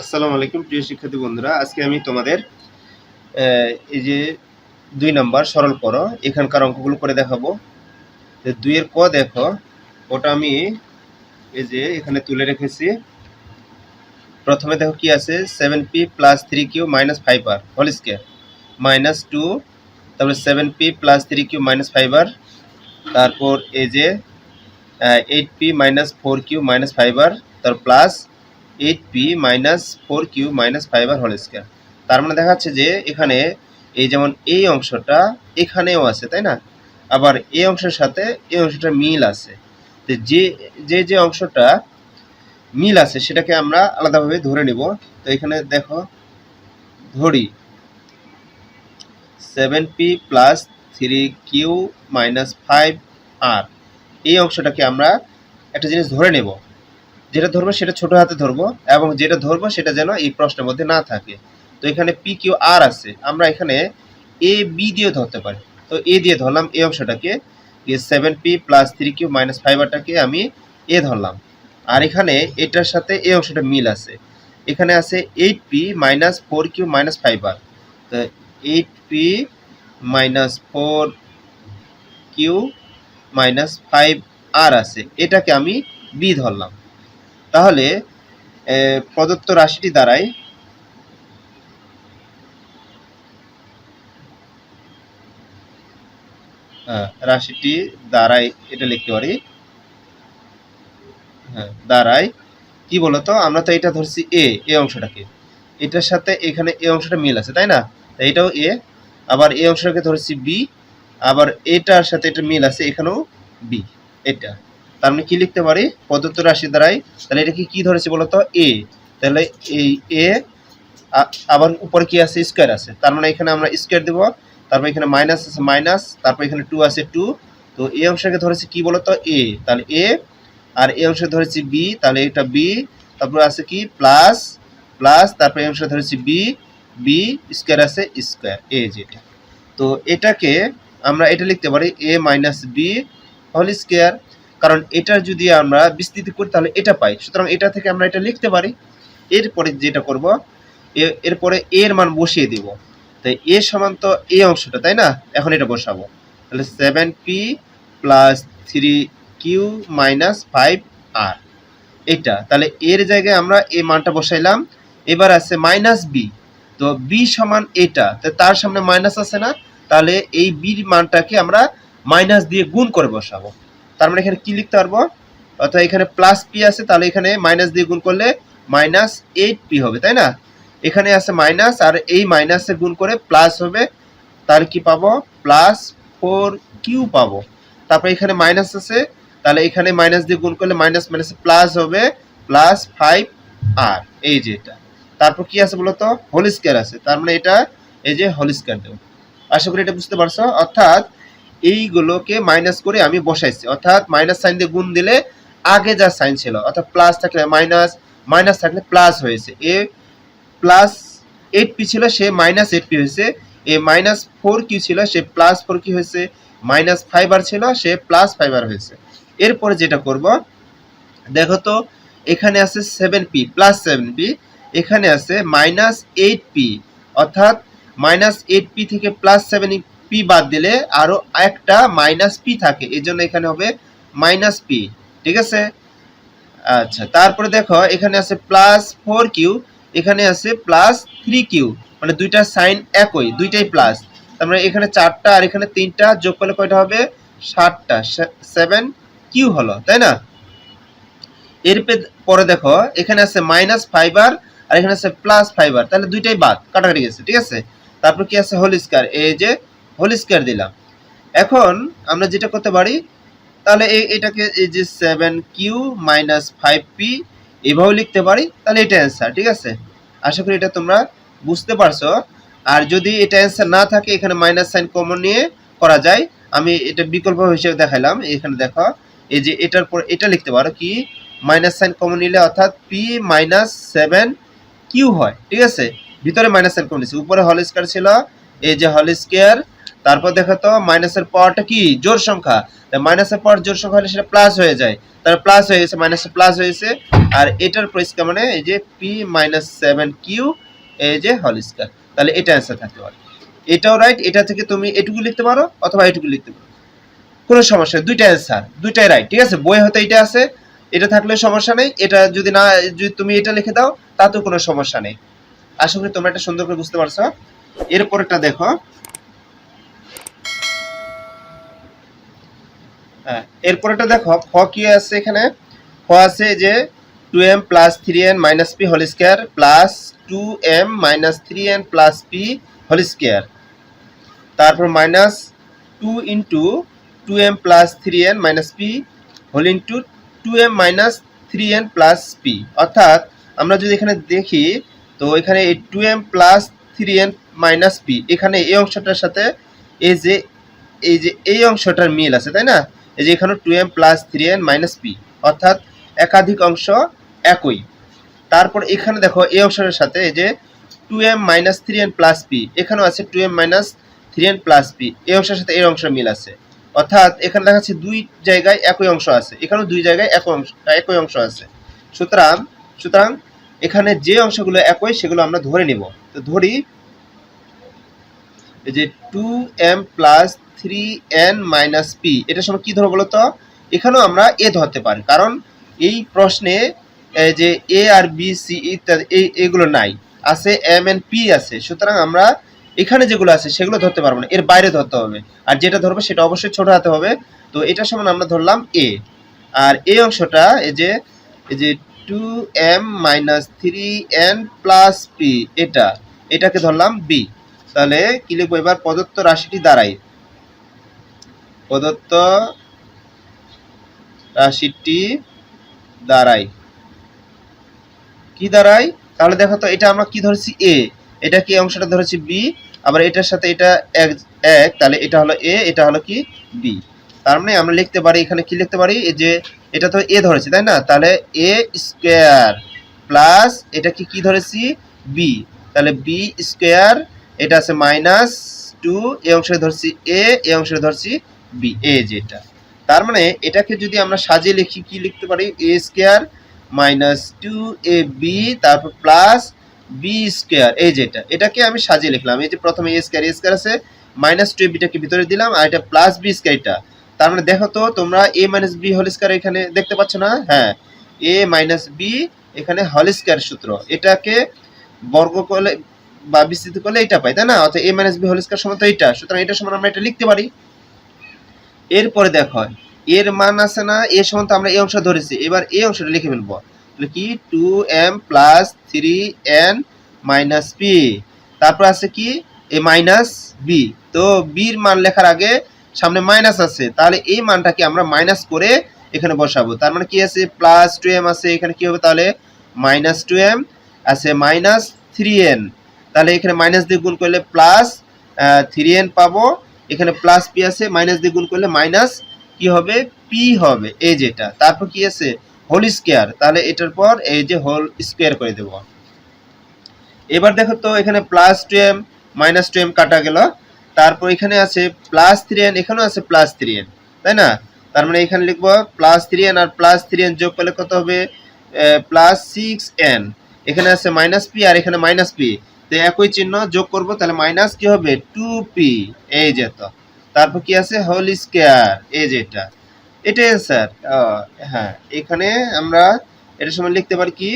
আসসালামু আলাইকুম, প্রিয় শিক্ষার্থী বন্ধুরা। আজকে আমি তোমাদের এই যে দুই নাম্বার সরল করো এখানকার অঙ্কগুলো করে দেখাবো। দুইয়ের ক দেখো, ওটা আমি এই যে এখানে তুলে রেখেছি। প্রথমে দেখো কি আছে seven P plus three Q minus five R whole minus two তারপরে seven P plus three Q minus five R তারপর এই যে eight P minus four Q minus five R তারপর plus eight P minus four Q minus five R square তার মানে দেখা যাচ্ছে যে এখানে এই যেমন এই অংশটা এখানেও আছে, তাই না? আবার এই অংশের সাথে এই অংশটা মিল আছে। তো যে যে যে অংশটা মিল আছে সেটাকে আমরা আলাদাভাবে ধরে নিব। তো এখানে দেখো, ধরি seven P plus three Q minus five R এই অংশটাকে আমরা একটা জিনিস ধরে নেব। যেটা ধরবো সেটা ছোট হাতে ধরবো এবং যেটা ধরবো সেটা যেন এই প্রশ্নের মধ্যে না থাকে। তো এখানে পি কিউ আর আছে। আমরা এখানে এ বি দিয়ে ধরতে পারি। তো এ দিয়ে ধরলাম, এই অংশটাকে। Seven P plus three Q minus ফাইবারটাকে আমি এ ধরলাম। আর এখানে এটার সাথে এই অংশটা মিল আছে। এখানে আছে eight P minus four Q minus fibre তো eight P minus four Q minus five R আছে। এটাকে আমি বি ধরলাম। তাহলে প্রদত্ত রাশিটি দ্বারাই রাশিটি দ্বারাই এটা লিখতে পারি। হ্যাঁ দ্বারাই, কি বলতো? আমরা তো এটা ধরছি এ এ অংশটাকে। এটার সাথে এখানে এ অংশটা মিল আছে, তাই না? তাই এটাও এ আবার এই অংশটাকে ধরছি বি আবার এটার সাথে এটা মিল আছে, এখানেও বি এটা। তার মানে কি লিখতে পারি? প্রদত্ত রাশি দ্বারাই। তাহলে এটা কি ধরেছি বলতো? এ তাহলে এই এ আবার উপরে কি আছে? স্কোয়ার আছে। তার মানে এখানে আমরা স্কোয়ার দেবো। তারপর এখানে মাইনাস আছে মাইনাস তারপর এখানে টু আছে টু তো এই অংশটাকে ধরেছি কি বলতো? এ তাহলে এ আর এই অংশে ধরেছি বি তাহলে এটা বি তারপর আছে কি? প্লাস প্লাস তারপর এই অংশে ধরেছি বি বি স্কোয়ার আছে স্কোয়ার এ যেটা তো এটাকে আমরা এটা লিখতে পারি A minus B whole square কারণ এটা যদি আমরা বিস্তৃতি করি, তাহলে এটা পাই। সুতরাং এটা থেকে আমরা এটা লিখতে পারি। এরপরে যেটা করব, এ- এরপরে এর মান বসিয়ে দিব। তাই এ সমান তো এই অংশটা, তাই না? এখন এটা বসাবো। তাহলে seven P plus three Q minus five R এটা, তাহলে এর জায়গায় আমরা এই মানটা বসাইলাম। এবার আছে মাইনাস বি তো বি সমান এটা, তো তার সামনে মাইনাস আছে না? তাহলে এই বির মানটাকে আমরা মাইনাস দিয়ে গুণ করে বসাবো। তার মানে এখানে কি লিখতে পারব? অর্থাৎ এখানে প্লাস পি আছে, তাহলে এখানে মাইনাস দিয়ে গুণ করলে মাইনাস এইট পি হবে, তাই না? এখানে আছে মাইনাস আর এই মাইনাসে গুণ করে প্লাস হবে তার কি পাবো? প্লাস ফোর কিউ পাবো। তারপর এখানে মাইনাস আছে, তাহলে এখানে মাইনাস দিয়ে গুণ করলে মাইনাস মাইনাস প্লাস হবে প্লাস ফাইভ আর এই যে এটা। তারপর কি আছে বলতো? হোল স্কোয়ার আছে, তার মানে এটা এই যে হোল স্কোয়ার দেবো। আশা করি এটা বুঝতে পারছ? অর্থাৎ এইগুলোকে মাইনাস করে আমি বসাইছি। অর্থাৎ মাইনাস সাইন দিয়ে গুণ দিলে আগে যা সাইন ছিল, অর্থাৎ প্লাস থাকলে মাইনাস মাইনাস থাকলে প্লাস হয়েছে। এ প্লাস এইট পি ছিল, সে মাইনাস এইট পি হয়েছে। এ মাইনাস ফোর কিউ ছিল, সে প্লাস ফোর কি হয়েছে। মাইনাস ফাইভ আর ছিল, সে প্লাস ফাইভ আর হয়েছে। এরপরে যেটা করব, দেখো তো, এখানে আছে seven P plus seven P এখানে আছে মাইনাস এইট পি অর্থাৎ মাইনাস এইট পি থেকে প্লাস সেভেন পি বাদ দিলে আরও একটা মাইনাস পি থাকে এই জন্য এখানে হবে মাইনাস পি ঠিক আছে? আচ্ছা তারপরে দেখো, এখানে আছে প্লাস ফোর কিউ এখানে আছে প্লাস থ্রি কিউ মানে দুইটা সাইন একই, দুইটাই প্লাস তার মানে এখানে চারটা আর এখানে তিনটা যোগ করলে কয়টা হবে? ষাটটা সেভেন কিউ হলো, তাই না? এর পরে দেখো, এখানে আছে মাইনাস ফাইবার আর এখানে আছে প্লাস ফাইবার তাহলে দুইটাই বাদ, কাটাকাটি গেছে, ঠিক আছে? তারপর কি আছে? হোল স্কয়ার এই যে হোল স্কয়ার দিলাম। এখন আমরা যেটা করতে পারি, তাহলে এটাকে এই যে seven Q minus five P এভাবেও লিখতে পারি, তাহলে এটা অ্যান্সার ঠিক আছে? আশা করি এটা তোমরা বুঝতে পারছ। আর যদি এটা অ্যান্সার না থাকে, এখানে মাইনাস সাইন কমন নিয়ে করা যায়, আমি এটা বিকল্প হিসেবে দেখালাম এখানে দেখো, এই যে এটার পর এটা লিখতে পারো কি মাইনাস সাইন কমন নিলে অর্থাৎ পি মাইনাস সেভেন কিউ হয়, ঠিক আছে? ভিতরে মাইনাস সাইন কমন উপরে হল স্কয়ার ছিল, এই যে হল স্কয়ার তারপর দেখো তো মাইনাসের পাওয়ারটা কি? জোর সংখ্যা। মাইনাসের পাওয়ার জোর সংখ্যা হলে সেটা প্লাস হয়ে যায়। তার প্লাস হয়ে গেছে মাইনাস প্লাস হয়েছে আর এটার পরিষ্কার মানে এই যে পি মাইনাস সেভেন কিউ এই যে হল তাহলে এটা অ্যান্সার থাকতে পারে এটাও রাইট এটা থেকে তুমি এটুকু লিখতে পারো অথবা এটুকু লিখতে পারো। কোনো সমস্যা নেই, দুইটা অ্যান্সার দুইটাই রাইট ঠিক আছে? বই হতে এটা আছে, এটা থাকলে সমস্যা নেই, এটা যদি না, যদি তুমি এটা লিখে দাও, তাতেও কোনো সমস্যা নেই। আশা করি তোমরা এটা সুন্দর করে বুঝতে পারছ। এরপরেরটা দেখো হ্যাঁ এরপরেটা দেখো খ কি আছে এখানে? খ আছে যে two M plus three N minus P whole square plus two M minus three N plus P whole square তারপর minus two into two M plus three N minus P whole into two M minus three N plus P অর্থাৎ আমরা যদি এখানে দেখি, তো এখানে এই two M plus three N minus P এখানে এই অংশটার সাথে এই যে এই যে এই অংশটার মিল আছে, তাই না? এই যে এখানে two M plus three N minus P অর্থাৎ একাধিক অংশ একই। তারপর এখানে দেখো, এই অংশের সাথে এই যে two M minus three N plus P এখানেও আছে two M minus three N plus P এই অংশের সাথে এই অংশের মিল আছে। অর্থাৎ এখানে দেখা যাচ্ছে দুই জায়গায় একই অংশ আছে, এখানেও দুই জায়গায় একই অংশ একই অংশ আছে। সুতরাং সুতরাং এখানে যে অংশগুলো একই, সেগুলো আমরা ধরে নিব। তো ধরি, এই যে two M plus three N minus P এটার সময় কি ধরবো বলতো? এখানেও আমরা এ ধরতে পারি, কারণ এই প্রশ্নে যে এ আর বি সি ইত্যাদি এগুলো নাই, আছে এম এন পি আছে, সুতরাং আমরা এখানে যেগুলো আছে সেগুলো ধরতে পারব না, এর বাইরে ধরতে হবে, আর যেটা ধরবো সেটা অবশ্যই ছোট হাতে হবে, তো এটার সমান আমরা ধরলাম এ আর এই অংশটা, এই যে এই যে two M minus three N plus P এটা, এটাকে ধরলাম বি তাহলে কি লিখব এবার, প্রদত্ত রাশিটি দাঁড়ায় প্রদত্ত রাশিটি দাঁড়ায় কি দাঁড়ায় তাহলে দেখো তো, এটা আমরা কি ধরেছি? এ এটা কি অংশটা ধরেছি? বি আবার এটার সাথে এটা এক এক, তাহলে এটা হলো এ এটা হলো কি? বি তার মানে আমরা লিখতে পারি, এখানে কি লিখতে পারি? যে এটা তো এ ধরেছি, তাই না? তাহলে এ স্কোয়ার প্লাস এটা কি কি ধরেছি? বি তাহলে বি স্কোয়ার এটা আছে মাইনাস টু এ অংশে ধরছি এ এ অংশে ধরছি বি, এ যেটা। তার মানে এটাকে যদি আমরা সাজিয়ে লিখি, কি লিখতে পারি? A square minus two A B, তারপর প্লাস বি স্কোয়ার, এই যেটা। এটাকে আমি সাজিয়ে লিখলাম। এই যে প্রথমে এ স্কোয়ার এ স্কোয়ার আছে, মাইনাস টু এ বিটাকে ভিতরে দিলাম, আর এটা প্লাস বি স্কোয়ারটা তার মানে দেখো তো, তোমরা A minus B whole square এখানে দেখতে পাচ্ছ না? হ্যাঁ এ মাইনাস বি এখানে হোল স্কোয়ার সূত্র। এটাকে বর্গ করলে বা বিস্তৃত করলে এটা পাই, তাই না? অর্থাৎ A minus B whole square সমান তো এইটা। সুতরাং এটা সমান আমরা এটা লিখতে পারি। এরপরে দেখো, এর মান আছে না, এ সমান তো আমরা এই অংশ ধরেছি। এবার এই অংশটা লিখে ফেলব। তাহলে কি? Two M plus three N minus P তারপর আছে কি? এ মাইনাস বি তো বির মান লেখার আগে সামনে মাইনাস আছে। তাহলে এই মানটাকে আমরা মাইনাস করে এখানে বসাবো। তার মানে কি আছে? প্লাস টু এম আছে। এখানে কি হবে তাহলে? মাইনাস টু এম আছে মাইনাস থ্রি এন তাহলে এখানে মাইনাস দিয়ে গুণ করলে প্লাস থ্রি এন পাবো। এখানে প্লাস পি আছে মাইনাস দিয়ে গুণ করলে মাইনাস কি হবে? পি হবে। এই যেটা। তারপর কি আছে? হোল স্কোয়ার তাহলে এটার পর এই যে হোল স্কোয়ার করে দেব। এবার দেখো তো, এখানে plus two M minus two M কাটা গেল। তারপর এখানে আছে প্লাস থ্রি এন এখানেও আছে প্লাস থ্রি এন তাই না? তার মানে এখানে লিখব প্লাস থ্রি এন আর প্লাস থ্রি এন যোগ করলে কত হবে? প্লাস সিক্স এন এখানে আছে মাইনাস পি আর এখানে মাইনাস পি তো একই চিহ্ন যোগ করব, তাহলে মাইনাস কি হবে? টু পি এই যে তো। তারপর কি আছে? হোল স্কোয়ার এই যেটা এটাই স্যার। হ্যাঁ এখানে আমরা এটার সময় লিখতে পারি কি?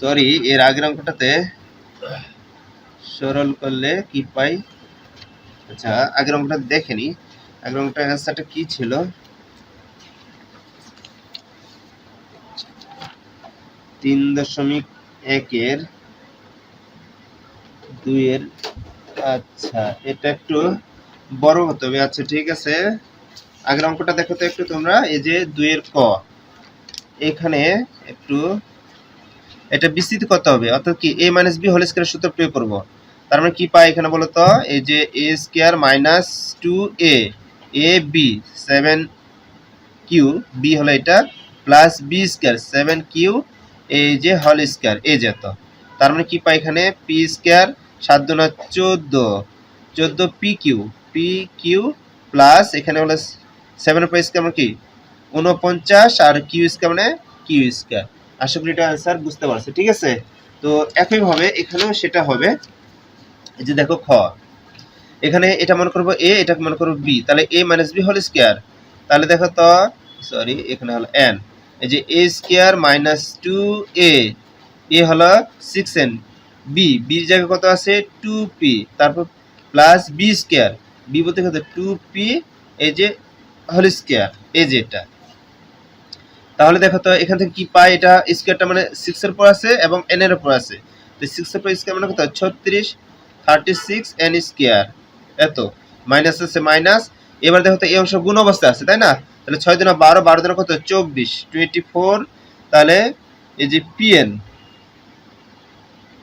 সরি এর আগের অঙ্কটাতে সরল করলে কি পাই? আচ্ছা আগের অঙ্কটা দেখেনি আগের অঙ্কটার অ্যান্সারটা কি ছিল? তিন দশমিক একের দুইয়ের আচ্ছা এটা একটু বড় হতে হবে। আচ্ছা ঠিক আছে। আগের অঙ্কটা দেখো তো একটু তোমরা। এই যে দুইয়ের ক, এখানে একটু এটা বিস্তৃত করতে হবে। অর্থাৎ কি A minus B whole square সূত্র প্রয়োগ করব। তার মানে কি পাই এখানে বলো তো এই যে A square minus two A A B seven Q B হলো এটা plus B square seven Q এই যে হল স্কোয়ার এ যেত তার মানে কি পাই এখানে? পি স্কোয়ার সাত দুনা চোদ্দ চোদ্দ P Q P Q plus এখানে হলো সেভেন পর স্কোয়ার কি? উনপঞ্চাশ আর কিউ স্কোয়ার মানে কিউ স্কোয়ার আশা করি এটা অ্যান্সার বুঝতে পারছ, ঠিক আছে? তো একইভাবে এখানেও সেটা হবে। এই যে দেখো খ। এখানে এটা মনে করব এ এটা মনে করব বি তাহলে A minus B whole square তাহলে দেখো তো সরি এখানে হলো এন এই যে A square minus two A A হলো সিক্স এন বি বির জায়গায় কত আছে? টু পি তারপর প্লাস বি স্কোয়ার বি বলতে কত? টু পি এই যে স্কোয়ার এই এটা। তাহলে দেখো তো, এখান থেকে কি পাই? এটা স্কোয়ারটা মানে সিক্সের উপর আছে এবং এন উপর আছে। তো সিক্সের উপর স্কোয়ার মানে কত? ছত্রিশ থার্টি সিক্স এন স্কোয়ার এত। মাইনাস আছে মাইনাস এবার দেখো তো, এই অংশ গুণ অবস্থা আছে, তাই না? তাহলে ছয় দিন বারো বারো দিন কত? চব্বিশ। টোয়েন্টি ফোর তাহলে এই যে পিএন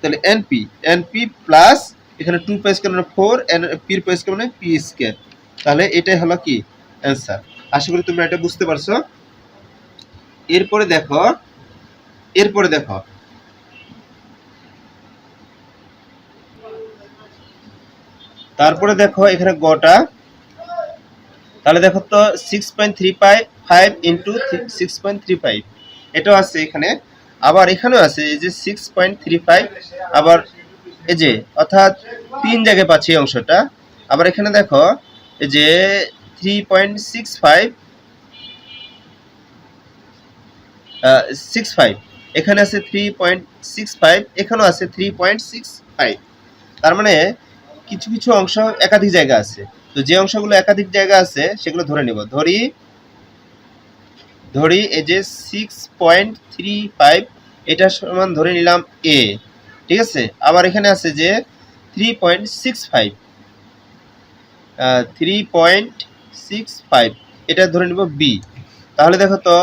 তাহলে n p n p plus এখানে টু পাই স্কোয়ার মানে ফোর এন পির পাই স্কোয়ার মানে পি স্কোয়ার তাহলে এটাই হলো কি? অ্যান্সার আশা করি তোমরা এটা বুঝতে পারছ। এরপরে দেখো এরপরে দেখো। তারপরে দেখো এখানে গটা। তাহলে দেখো তো six point three five five into six point three five এটাও আছে এখানে। আবার এখানেও আছে, এই যে সিক্স আবার এই যে, অর্থাৎ তিন জায়গায় পাচ্ছি অংশটা। আবার এখানে দেখো, এই যে থ্রি সিক্স ফাইভ এখানে আছে থ্রি পয়েন্ট সিক্স ফাইভ এখানেও আছে থ্রি পয়েন্ট সিক্স ফাইভ তার মানে কিছু কিছু অংশ একাধিক জায়গা আছে। তো যে অংশগুলো একাধিক জায়গা আছে, সেগুলো ধরে নিব। ধরি ধরি এই যে সিক্স পয়েন্ট থ্রি ফাইভ এটা সমান ধরে নিলাম এ ঠিক আছে? আবার এখানে আছে যে three point six five three point six five এটা ধরে নিব বি তাহলে দেখো তো,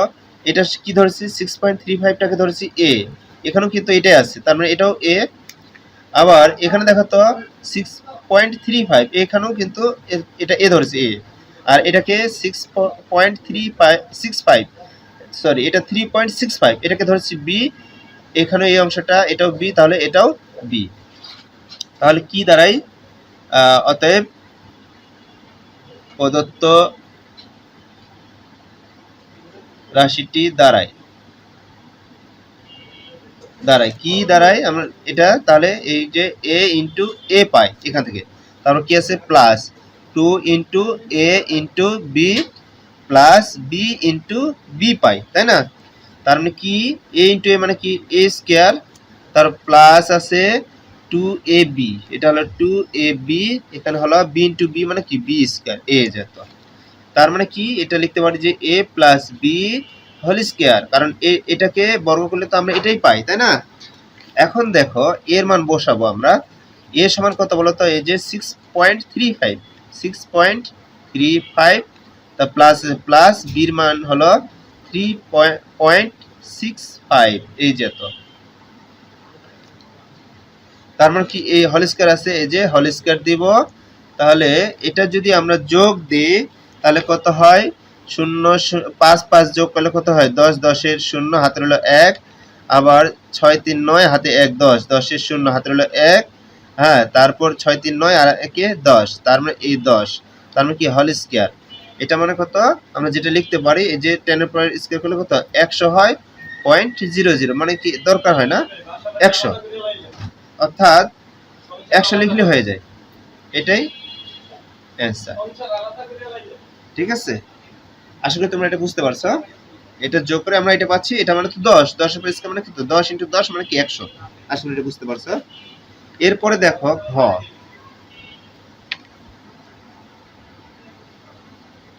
এটা কি ধরেছি? সিক্স পয়েন্ট থ্রি ফাইভটাকে ধরেছি এ এখানেও কিন্তু এটাই আছে, তার মানে এটাও এ আবার এখানে দেখো তো সিক্স পয়েন্ট থ্রি ফাইভ এখানেও কিন্তু এটা এ ধরেছে এ আর এটাকে six point three six five sorry এটা থ্রি পয়েন্ট সিক্স ফাইভ এটাকে ধরেছি বি এখানে এই অংশটা, এটাও বি তাহলে এটাও বি তাহলে কি দাঁড়াই? অতএব প্রদত্ত রাশিটি দাঁড়ায়। দাঁড়ায়, কি দাঁড়ায়? আমরা, এটা তাহলে এই যে এ ইন্টু এ পাই এখান থেকে। তারপর কি আছে? Plus two into A into B plus B into B পাই তাই না? তার মানে কি? এ ইন্টু এ মানে কি? এ স্কোয়ার তার প্লাস আছে টু এ বি এটা হলো টু এ বি এখানে হলো বি ইন্টু বি মানে কি? বি স্কোয়ার এ যেত তার মানে কি? এটা লিখতে পারি যে a plus b whole square কারণ এটাকে বর্গ করলে তো আমরা এটাই পাই, তাই না? এখন দেখো, এর মান বসাবো আমরা। এ সমান কত বলো তো এই যে six point three five six point three five তা প্লাস প্লাস বির মান হলো থ্রি পয়েন্ট সিক্স ফাইভ এই যেত তার মানে কি এই হল স্কোয়ার আছে, এই যে হল স্কোয়ার দিব, তাহলে এটা যদি আমরা যোগ দিই, তাহলে কত হয়? শূন্য পাঁচ পাঁচ যোগ করলে কত হয়? দশ, দশের শূন্য, হাতের হলো এক, আবার ছয় তিন নয়, হাতে এক, দশ, দশের শূন্য, হাতের হলো এক হ্যাঁ তারপর ছয়, তিন, নয় আর একে দশ। তার মানে এই দশ। তার মানে কি? হল স্কোয়ার এটা মানে কত? আমরা যেটা লিখতে পারি, এই যে টেনের পয়েন্ট স্কোয়ার করলে কত? একশো হয় পয়েন্ট জিরো জিরো মানে কি? দরকার হয় না? একশো। অর্থাৎ একশো লিখলে হয়ে যায়। এটাই অ্যান্সার ঠিক আছে? আশা করি তোমরা এটা বুঝতে পারছ। এটা যোগ করে আমরা এটা পাচ্ছি, এটা মানে তো দশ। দশ স্কোয়ার মানে কি তো দশ ইন্টু দশ মানে কি? একশো। আশা করি এটা বুঝতে পারছ। এরপরে দেখো ঘ।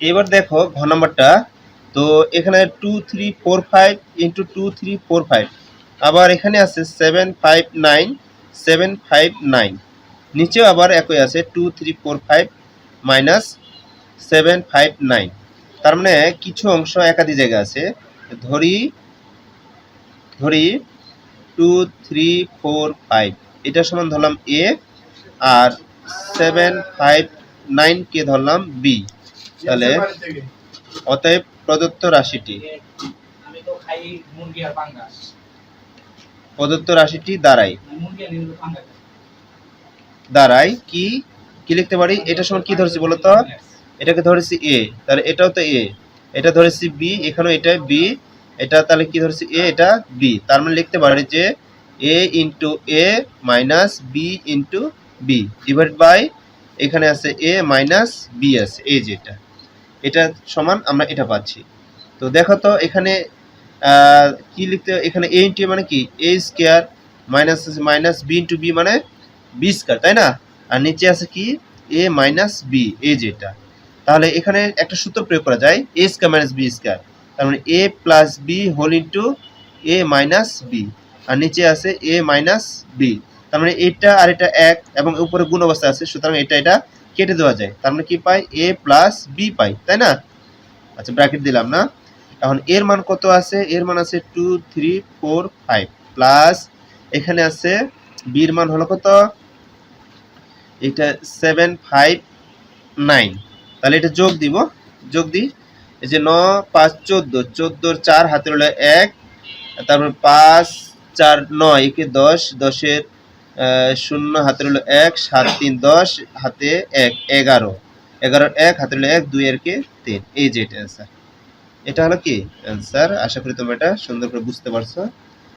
এবার দেখো ঘ নাম্বারটা। তো এখানে two three four five into two three four five আবার এখানে আছে seven five nine seven five nine নিচেও আবার একই আছে two three four five minus seven five nine তার মানে কিছু অংশ একাধিক জায়গা আছে। ধরি ধরি টু থ্রি ফোর ফাইভ এটা সমান ধরলাম এ আর সেভেন ফাইভ নাইনকে ধরলাম বি তাহলে অতএব প্রদত্ত রাশিটি। প্রদত্ত রাশিটি পাঙ্গাস দাঁড়ায় কি? কি লিখতে পারি? এটা সমান কি ধরেছি বলো তো? এটাকে ধরেছি এ তাহলে এটাও তো এ এটা ধরেছি বি এখানেও এটা বি এটা তাহলে কি ধরেছি? এ এটা বি তার মানে লিখতে পারি যে a into a minus b into b divide by এখানে আছে এ মাইনাস বি আছে এই যেটা। এটা সমান আমরা এটা পাচ্ছি। তো দেখো তো এখানে কি লিখতে, এখানে এ ইন্টু মানে কি? A square minus minus b into b মানে বি স্কোয়ার তাই না? আর নিচে আছে কি? এ মাইনাস বি এই যেটা। তাহলে এখানে একটা সূত্র প্রয়োগ করা যায় a square minus b square তার মানে a plus b whole into a minus b আর নিচে আছে এ মাইনাস বি তার মানে এটা আর এটা এক এবং উপরে গুণ অবস্থা আছে, সুতরাং এটা এটা কেটে দেওয়া যায়। তার মানে কি পাই? এ প্লাস বি পাই, তাই না? আচ্ছা ব্র্যাকেট দিলাম না। এখন এর মান কত আছে? এর মান আছে two three four five plus এখানে আছে বির মান হলো কত? এটা সেভেন ফাইভ নাইন তাহলে এটা যোগ দিব। যোগ দিই। এই যে ন, পাঁচ, চোদ্দ। চোদ্দোর চার হাতে হলো এক। তারপর পাঁচ চার নয়, একে দশ, দশের শূন্য হাতে হলো এক, সাত তিন, দশ, হাতে এক, এগারো। এগারো এক হাতে হলো এক দুই এর কে তিন। এই যে এটা অ্যান্সার এটা হলো কি? অ্যান্সার আশা করি তোমরা এটা সুন্দর করে বুঝতে পারছ।